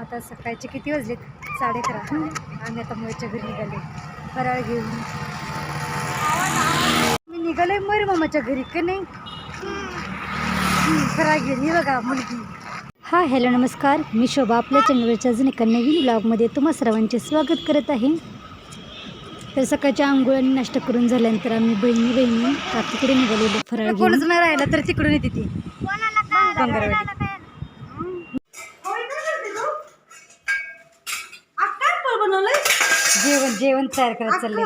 आता सकाळचे किती वाजलेत? साडे अकरा. आम्ही आता मोरच्या घरी निघाले फराळ घेऊन. मी निघाले मोर मामाच्या घरी का नाही? फराळ घेऊन. बघा मुलगी. हा हॅलो नमस्कार. मी शोभा आपल्या चॅनलवरच्या अजून एका नवीन ब्लॉगमध्ये तुम्हा सर्वांचे स्वागत करत आहे. तर सकाळच्या आंघोळ आणि नाश्ता करून झाल्यानंतर आम्ही बहिणी बहिणी तिकडे निघालेलो फराळ नाही राहिला तर तिकडून येते ती. जेवण जेवण तयार करत चाललंय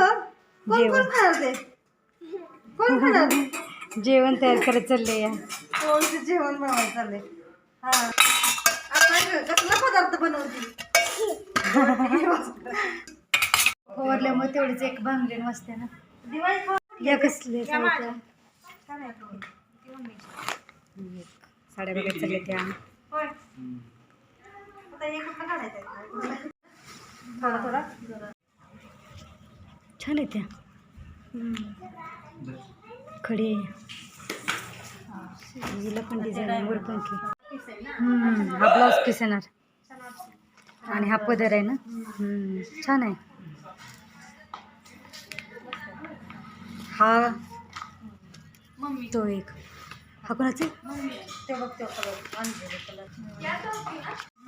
जेवण. जेवण तयार करत चाललंय या. जेवण हा. कसला पदार्थ बनवते फवारल्यामुळे तेवढीच एक भांगलीन वाजते ना. या कसले साड्या चालल्या त्या? थोडा थोडा. छान आहे त्या. खडे. हिला पण डिझाईन वर पण हा ब्लाऊज पीस येणार. आणि हा पदर आहे ना. हम्म, छान आहे. हा तो एक. हा कोणाचा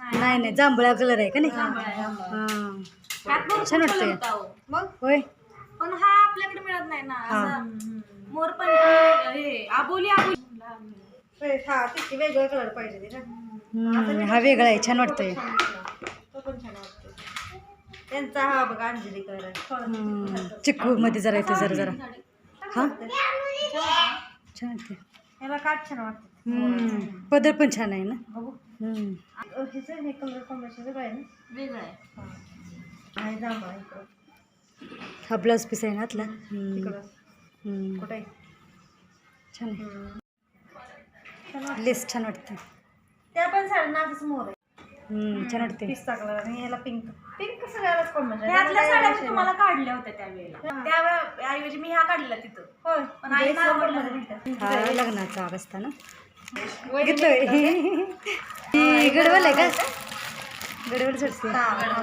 नाही नाही जांभळा कलर आहे का नाही? हां. छान वाटतंय. मग? होय. हा नाही ना हा. असं मोर पण हे आबोली आबोली. हा तिथे वेगळं कलर पाहिजे ते ना. हम्म, हा वेगळा आहे छान वाटतोय. तो पण छान वाटतो त्यांचा हा बघा अंजली कलर आहे. हम्म, चिक्कू मध्ये जरा येतो जरा जरा. हा? छान वाटते याला काट छान वाटतं हम्म, पदर पण छान आहे ना? बघू. हम्म. हे कलर कॉम्बिनेशन वेगळं आहे ना? वेगळं आहे. हा. आणि जांभळा इकडं. हा ब्लाऊज पीस आहे ना आतला? छान. लेस छान वाटते त्या पण साडी नागच मोर आहे. छान वाटते आणि याला पिंक पिंक सगळ्यालाच साड्या मी तुम्हाला काढल्या होत्या त्यावेळेला. त्या ऐवजी मी ह्या काढल्या तिथं. होय. पण आई. हा लग्नाचा अवस्था ना. घेतोय ही गडवल आहे का? गडवल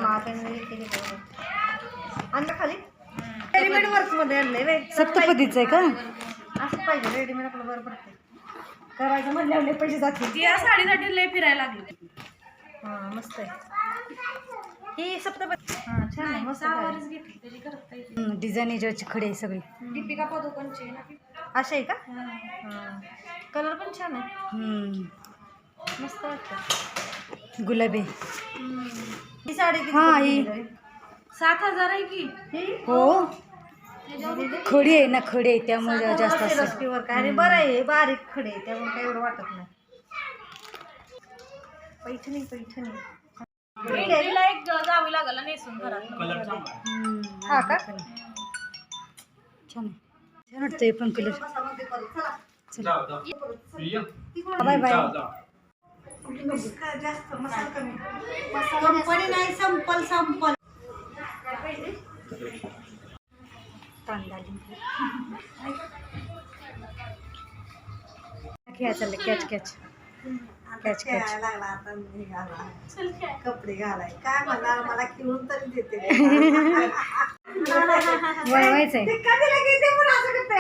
मागं आणि खाली? रेडीमेड वर्कमध्ये आणलंय सप्तपदीचं आहे का? असं पाहिजे रेडीमेड आपलं बरं पडते करायचं म्हणल्यावर लय पैसे जातील. ती या साडीसाठी लय फिरायला लागली. हा मस्त आहे. ही सप्तपदी. हा छान आहे. मस्त आहे. सहावारच घेतली त्याची करता येते डिझाईन याच्यावरची खडे आहे सगळी. दीपिका पदुकोणची अशी आहे का? हा. कलर पण छान आहे. हम्म, मस्त वाटतं. गुलाबी. ही साडी किती हा, ही. सात हजार आहे की? ही? हो. खडी आहे ना खडी आहे त्यामुळे जास्त रस्त्यावर काय? बरं आहे बारीक खडे आहे, त्यामुळे काही एवढं वाटत नाही. पैठणी पैठणी. तिला एक जावी लागल नेसून घरात. हम्म, हा का? छान आहे. छान वाटतंय पण कलर. Bye bye. जास्त मसाला कमी. कंपनी नाही संपल संपल. तांदळी खेळा कॅच कॅच कॅच कॅच लागला आता कपडे घालाय काय म्हणणार मला खिळून तरी देते वळवायचंय कधीला घेते पण असं करते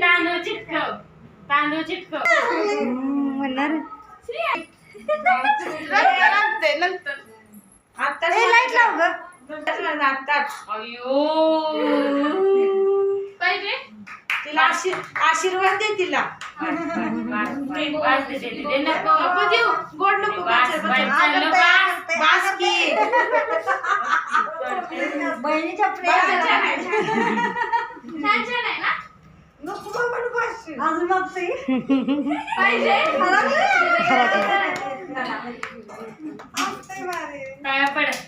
तांदूळ चिटकव तांदूळ चिटकव म्हणणार आता लाइट लाव ग पाहिजे. तिला आशीर- आशीर्वाद दे तिला. नको देऊ. गोड नको बास की. बहिणीच्या प्रेमात. छान छान आहे ना? नको बाबा, नको आशीर. अजून मागते पाहिजे. काय पड ए बा थांबा की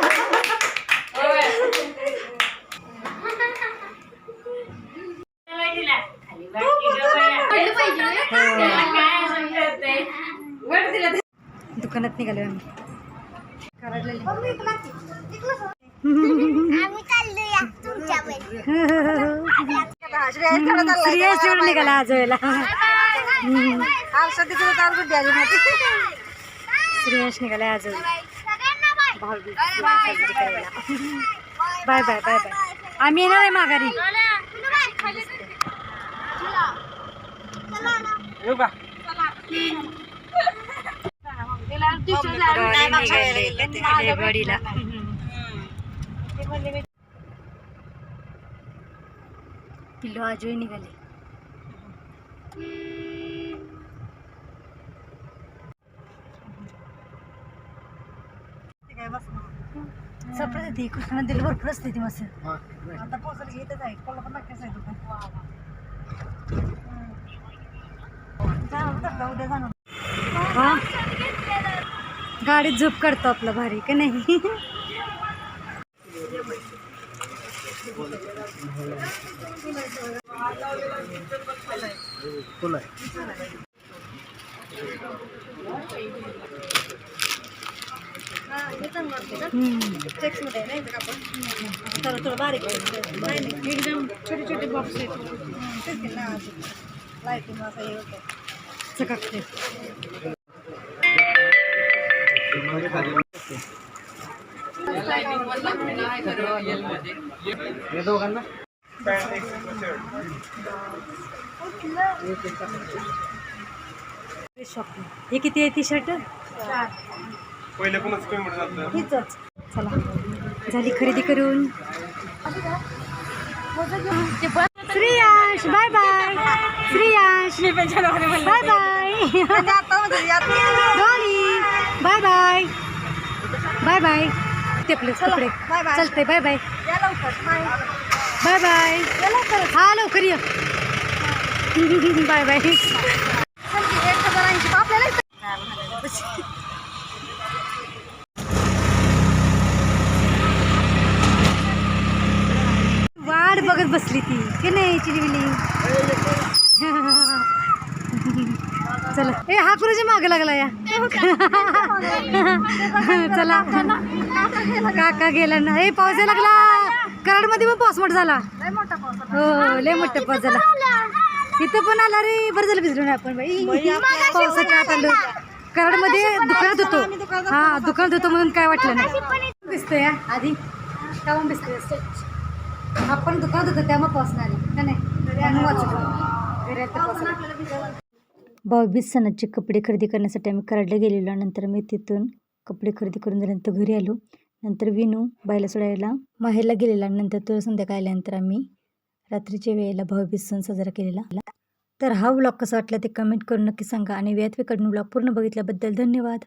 दुकानात निघालो आम्ही. श्रेयस निघाला आज वेळेला. चाल श्रेयस निघाला आज. बाय. बाय. बाय. बाय. आम्ही येणार आहे माघारी. गाडीला पिल्लू आजोही निघाले. सपरेट येते कृष्णा दिली भरपूर असते ती मस्त. आता पोहोचली येतच आहे. पण नक्कीच दुकान उद्या जाणार हा? गाडीत झोप काढतो आपला भारी का नाही? हा हे चांगलं वाटतं का हम्म. चेक्समध्ये नाही का आपण? थोडं थोडं बारीक आहे. नाही नाही. एकदम छोटे छोटे बॉक्स आहेत. तेच की ना लाईटिंग असं हे होतं. चकाकते शॉपिंग हे किती आहे टी शर्ट पहिले कोणच पेमेंट झालं हीच चला. झाली खरेदी करून. Shreyansh bye bye Shreyansh bye bye म्हणजे आता म्हणजे यात Dolly bye bye bye bye ते आपले कपडे. बाय बाय चालतंय बाय बाय या लवकर. बाय बाय बाय या लवकर. हा लवकर ये. बाय बाय एक हजार ऐंशी आपल्याला इथं- वाट बघत बसली ती. की नाही चिलिविली चला. ए हा कुणाच्या मागे लागला या? चला. काका गेला ना. ए पाऊस लागला. कराडमध्ये पण पाऊस मोठा झाला. हो लय मोठा पाऊस झाला. इथं पण आला रे. बरं झालं भिजलो नाही आपण बाई. पावसाच्या आत आलो कराडमध्ये दुकानात होतो. हा दुकानात होतो म्हणून काय वाटलं नाही. दिसतोय हा, आधी. तेव्हा दिसतोय आपण दुकानात होतो त्यामुळे पाऊस नाही आली. का नाही? घरी आता. भाऊबीज सणाचे कपडे खरेदी करण्यासाठी आम्ही कराडला गेलेलो नंतर मी तिथून कपडे खरेदी करून झाल्यानंतर घरी आलो. नंतर विनू बायला सोडायला माहेरला गेलेला नंतर तो संध्याकाळ आल्यानंतर आम्ही रात्रीच्या वेळेला भाऊबीज सण साजरा केलेला. तर हा व्लॉग कसा वाटला ते कमेंट करून नक्की सांगा आणि वेळात वेकडून ब्लॉग पूर्ण बघितल्याबद्दल धन्यवाद.